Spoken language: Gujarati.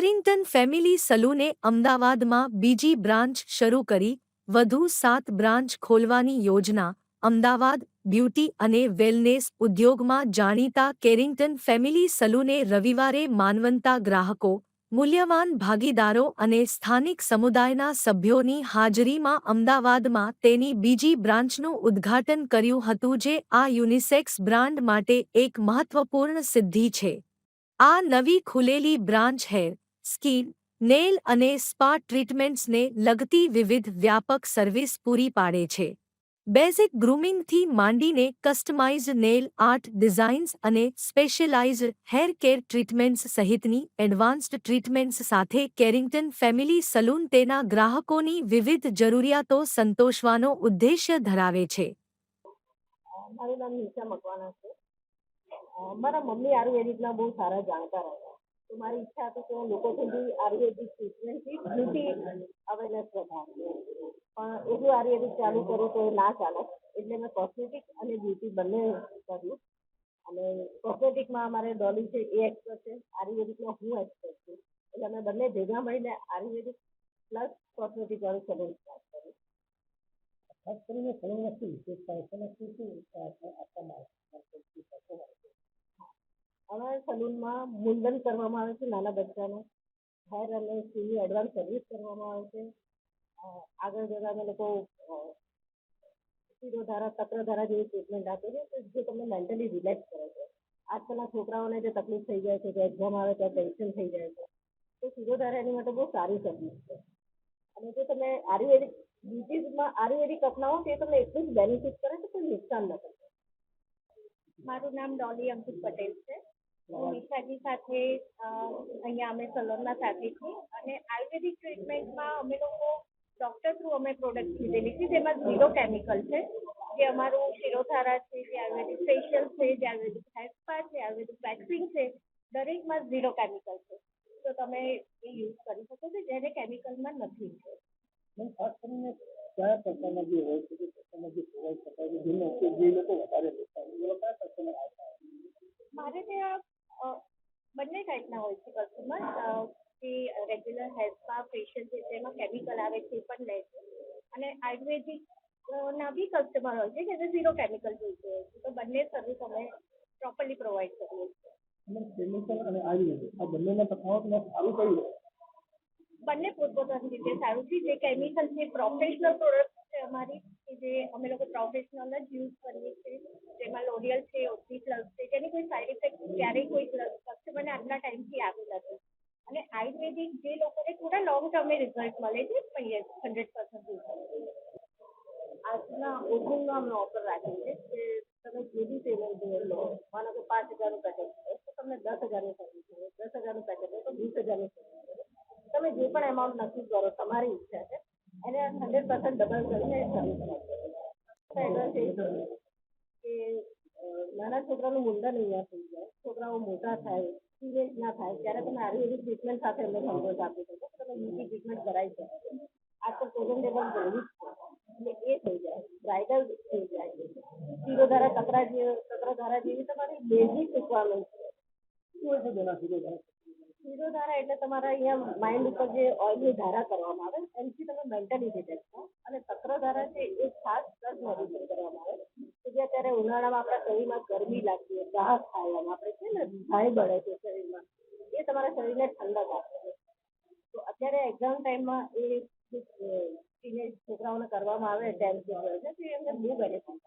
કેરિંગ્ટન ફેમિલી સલૂને અમદાવાદમાં બીજી બ્રાન્ચ શરૂ કરી, વધુ સાત બ્રાન્ચ ખોલવાની યોજના અમદાવાદ બ્યુટી અને વેલનેસ ઉદ્યોગમાં જાણીતા કેરિંગ્ટન ફેમિલી સલૂને રવિવારે માનવંતા ગ્રાહકો, મૂલ્યવાન ભાગીદારો અને સ્થાનિક સમુદાયના સભ્યોની હાજરીમાં અમદાવાદમાં તેની બીજી બ્રાન્ચનું ઉદ્ઘાટન કર્યું હતું જે આ યુનિસેક્સ બ્રાન્ડ માટે એક મહત્વપૂર્ણ સિદ્ધિ છે. આ નવી ખુલેલી બ્રાન્ચ હેર સ્કિન નેલ અને સ્પા ટ્રીટમેન્ટ્સને લગતી વિવિધ વ્યાપક સર્વિસ પૂરી પાડે છે. બેઝિક ગ્રૂમિંગથી માંડીને કસ્ટમાઇઝ નેલ આર્ટ ડિઝાઇન્સ અને સ્પેશિયલાઇઝ્ડ હેર કેર ટ્રીટમેન્ટ્સ સહિતની એડવાન્સ્ડ ટ્રીટમેન્ટ્સ સાથે કેરિંગ્ટન ફેમિલી સલૂન તેના ગ્રાહકોની વિવિધ જરૂરિયાતો સંતોષવાનો ઉદ્દેશ્ય ધરાવે છે. મારું નામ નિશા મકવાના છે. મારા મમ્મી આયુર્વેદિકના બહુ સારા જાણકાર હતા. તો મારી ઈચ્છા હતી કે હું લોકો સુધી આયુર્વેદિક ટ્રીટમેન્ટથી બ્યુટી અવેરનેસ વધારું. પણ એટલું આયુર્વેદિક ચાલુ કર્યું તો એ ના ચાલે. એટલે મેં કોસ્મેટિક અને બ્યુટી બંને કર્યું. અને કોસ્મેટિકમાં અમારે ડોલી છે, એ એક્સપર્ટ છે. આયુર્વેદિકમાં હું એક્સપર્ટ છું. એટલે અમે બંને ભેગા મળીને આયુર્વેદિક પ્લસ કોસ્મેટિક વાળું સલૂન સ્ટાર્ટ કર્યું. ખાસ કરીને સલૂનમાં શું વિશેષતા છે? શું શું આપવામાં આવે છે અમારા મુંડન કરવામાં આવે છે, નાના બચ્ચાનું હેર અને સ્કિનની એડવાન્સ સર્વિસ કરવામાં આવે છે. આગળ જતાં અમે લોકો શિરોધારા ચક્રધારા જેવી ટ્રીટમેન્ટ આપે છે જે તમને મેન્ટલી રિલેક્સ કરે છે. આજકાલના છોકરાઓને જે તકલીફ થઈ જાય છે કે એક્ઝામ આવે ત્યારે ટેન્શન થઈ જાય છે, તો શિરોધારા એની માટે બહુ સારી સર્વિસ છે. અને જો તમે આયુર્વેદિક બ્યુટીઝમાં આયુર્વેદિક અપનાવો, તો એ તમને એટલું જ બેનિફિટ કરે છે, કોઈ નુકસાન ન કરે. મારું નામ ડોલી અંકિત પટેલ છે. હું સાથે અહીંયા અમે સલોનમાં સાથે છીએ અને આયુર્વેદિક ટ્રીટમેન્ટમાં અમે લોકો ડૉક્ટર થ્રુ અમે પ્રોડક્ટ લીધેલી છે જેમાં ઝીરો કેમિકલ છે જે અમારું શિરોધારા છે જે આયુર્વેદિક ફેશિયલ છે જે આયુર્વેદિક હેર સ્પા છે આયુર્વેદિક વેક્સિંગ છે દરેકમાં ઝીરો કેમિકલ છે. તો તમે એ યુઝ કરી શકો છો જેને કેમિકલમાં નથી છે. ખાસ કરીને કયા પ્રકારના જે હોય છે જે જે પ્રોવાઈડ કરતા હોય છે જેનો ઉપયોગ જે લોકો વધારે લેતા હોય એવા કયા કસ્ટમર આવતા મારે ત્યાં બંને ટાઈપના હોય છે કસ્ટમર જે રેગ્યુલર હેર સ્પા ફેશિયલ છે તેમાં કેમિકલ આવે છે એ પણ લે છે. અને આયુર્વેદિક ના બી કસ્ટમર હોય છે જેને ઝીરો કેમિકલ જોઈતું હોય છે. તો બંને સર્વિસ અમે પ્રોપરલી પ્રોવાઈડ કરીએ છીએ. કેમિકલ અને આયુર્વેદિક આ બંનેના તફાવતમાં સારું કયું છે? બંને પોતપોતાની રીતે સારું છે. જે કેમિકલ છે પ્રોફેશનલ પ્રોડક્ટ છે અમારી કે જે અમે લોકો પ્રોફેશનલ જ યુઝ કરીએ છીએ. જેમાં લોરિયલ છે ઓપી પ્લસ છે જેની કોઈ સાઈડ ઇફેક્ટ ક્યારેય કોઈ કસ્ટમરને આટલા ટાઈમથી આવી નથી. અને આયુર્વેદિક જે લોકોને થોડા લોંગ ટર્મે રિઝલ્ટ મળે છે હંડ્રેડ પર્સન્ટ આજના ઓપનિંગમાં અમે ઓફર રાખી છે કે તમે જે બી પેમેન્ટ લો માનો કે પાંચ હજારનું પેકેજ છે તો તમને દસ હજારની સર્વિસ મળે દસ હજારનું પેકેજ હોય, તો વીસ હજારનું સર્વિસ મળે તમે જે પણ એમાઉન્ટ નક્કી કરો, તમારી ઈચ્છા છે, એને હંડ્રેડ પર્સન્ટ ડબલ કરીને સર્વિસ મળશે એડ્રેસ એ છે કે નાના છોકરાનું મુંડન અહીંયા થઈ જાય. છોકરાઓ મોટા થાય સિરિયસ ના થાય ત્યારે તમે આયુર્વેદિક ટ્રીટમેન્ટ સાથે એમને સંતોષ આપી શકો તમે બીજી ટ્રીટમેન્ટ કરાવી શકો આ તો પ્રેઝન્ટેબલ જરૂરી જ છે એટલે એ થઈ જાય. બ્રાઇડલ થઈ જાય. શિરોધારા ચક્રા જે ચક્રધારા જેવી તમારી બેઝિક રિક્વાયરમેન્ટ છે. શું છે સુધી ઘણા શિરોધારા એટલે તમારા અહીંયા માઇન્ડ ઉપર જે ઓઇલની ધારા કરવામાં આવે એનાથી તમે મેન્ટલી રિલેક્સ થાઓ અને ચક્રધારા છે એ ખાસ દસ મેડિસિન કરવામાં આવે કે જે અત્યારે ઉનાળામાં આપણા શરીરમાં ગરમી લાગતી હોય, રાહત થાય એમ. આપણે છે ને ધાય બળે છે શરીરમાં, એ તમારા શરીરને ઠંડક આપે છે. તો અત્યારે એક્ઝામ ટાઈમમાં એ ટીનેજ છોકરાઓને કરવામાં આવે ટેન્થ એમને બહુ બેનિફિટ